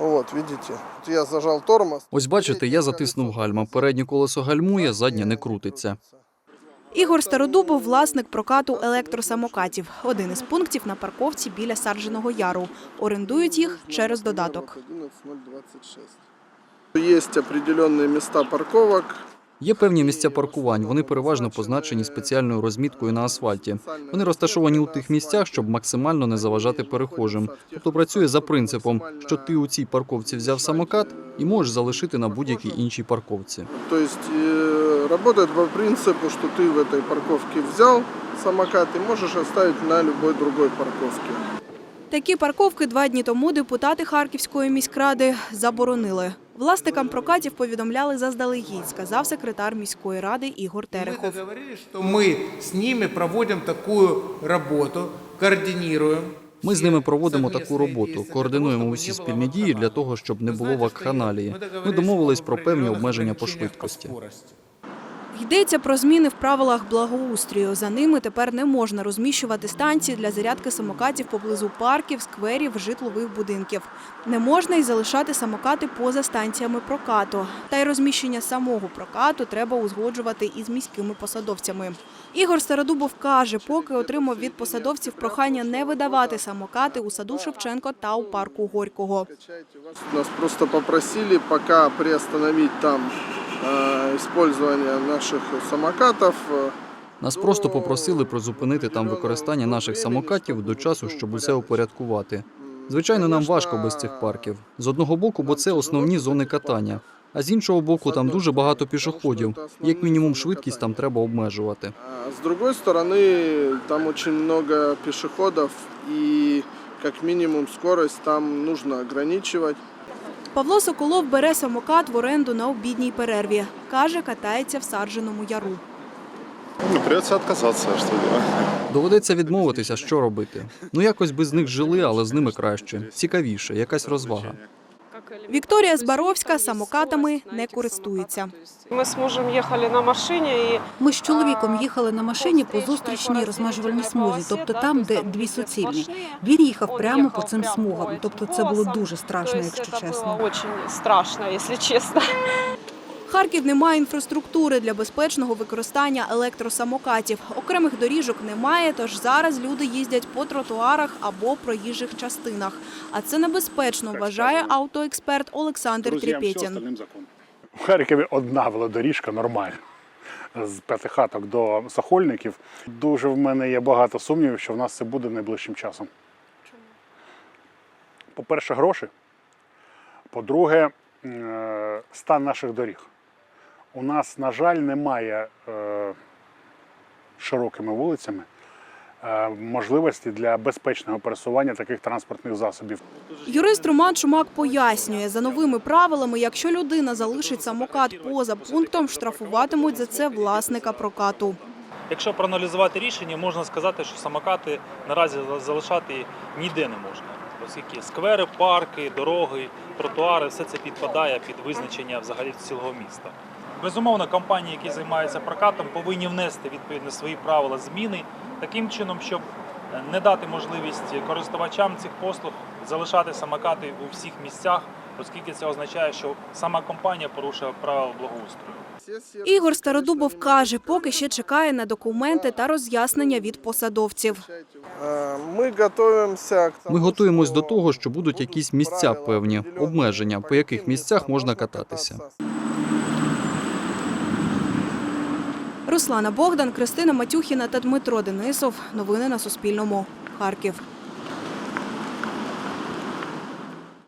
Вот, видите, я зажав тормоз. Ось бачите, я затиснув гальма. Переднє колесо гальмує, заднє не крутиться. Ігор Стародубов – власник прокату електросамокатів. Один із пунктів на парковці біля Сарженого Яру. Орендують їх через додаток. Є определені місця парковок. Є певні місця паркувань. Вони переважно позначені спеціальною розміткою на асфальті. Вони розташовані у тих місцях, щоб максимально не заважати перехожим. Тобто працює за принципом, що ти у цій парковці взяв самокат і можеш залишити на будь-якій іншій парковці. То есть э, работает по принципу, что ты в этой парковке взял самокат и можешь оставить на любой другой парковке. Такі парковки два дні тому депутати Харківської міськради заборонили. Власникам прокатів повідомляли заздалегідь, сказав секретар міської ради Ігор Терехов. Терехов. говорили, що ми з ними проводимо таку роботу, координуємо. Ми з ними проводимо таку роботу, координуємо усі спільні дії для того, щоб не було вакханалії. Ми домовились про певні обмеження по швидкості. Йдеться про зміни в правилах благоустрою. За ними тепер не можна розміщувати станції для зарядки самокатів поблизу парків, скверів, житлових будинків. Не можна й залишати самокати поза станціями прокату. Та й розміщення самого прокату треба узгоджувати із міськими посадовцями. Ігор Стародубов каже, поки отримав від посадовців прохання не видавати самокати у саду Шевченко та у парку Горького. Нас просто попросили пока приостановить там э, использование наших самокатов. э, Нас просто попросили призупинити там використання наших самокатів до часу, щоб усе упорядкувати. Звичайно, нам важко без цих парків. З одного боку, бо це основні зони катання. А з іншого боку, там дуже багато пішоходів. Як мінімум, швидкість там треба обмежувати. А с другой стороны, там очень много пешеходов и как минимум скорость там нужно ограничивать. Павло Соколов бере самокат в оренду на обідній перерві. Каже, катається в Сарженому яру. Ну, відказатися. отказаться, а что? Доведеться відмовитися, що робити. Ну якось би з них жили, але з ними краще, цікавіше, якась розвага. Вікторія Збаровська самокатами не користується. Мы с мужем ехали на машине и Ми з чоловіком їхали на машині по зустрічній розмежувальній смузі, тобто там, де дві суцільні. Він їхав прямо по цим смугам, тобто це було дуже страшно, То есть якщо это чесно. было очень страшно, если честно. Харків не має інфраструктури для безпечного використання електросамокатів. Окремих доріжок немає, тож зараз люди їздять по тротуарах або проїжджих частинах. А це небезпечно, вважає автоексперт Олександр Трєпєтін. В Харкові одна велодоріжка нормальна. З п'ятихаток до Сокольників. Дуже в мене є багато сумнівів, що в нас це буде найближчим часом. Чому? По-перше, гроші. По-друге, е, стан наших доріг. У нас, на жаль, немає е, широкими вулицями е, можливості для безпечного пересування таких транспортних засобів. Юрист Роман Шумак пояснює, за новими правилами, якщо людина залишить самокат поза пунктом, штрафуватимуть за це власника прокату. Якщо проаналізувати рішення, можна сказати, що самокати наразі залишати ніде не можна, оскільки сквери, парки, дороги, тротуари все це підпадає під визначення взагалі цілого міста. Безумовно, компанії, які займаються прокатом, повинні внести відповідно свої правила зміни таким чином, щоб е, не дати можливість користувачам цих послуг залишати самокати у всіх місцях, оскільки це означає, що сама компанія порушує правила благоустрою. Ігор Стародубов каже, поки ще чекає на документи та роз'яснення від посадовців. Э, Мы готовимся к тому, Ми готуємось что до того, що будуть якісь місця правила певні, определенные обмеження, по яких місцях можна кататися. Руслана Богдан, Кристина Матюхіна та Дмитро Денисов. Новини на Суспільному. Харків.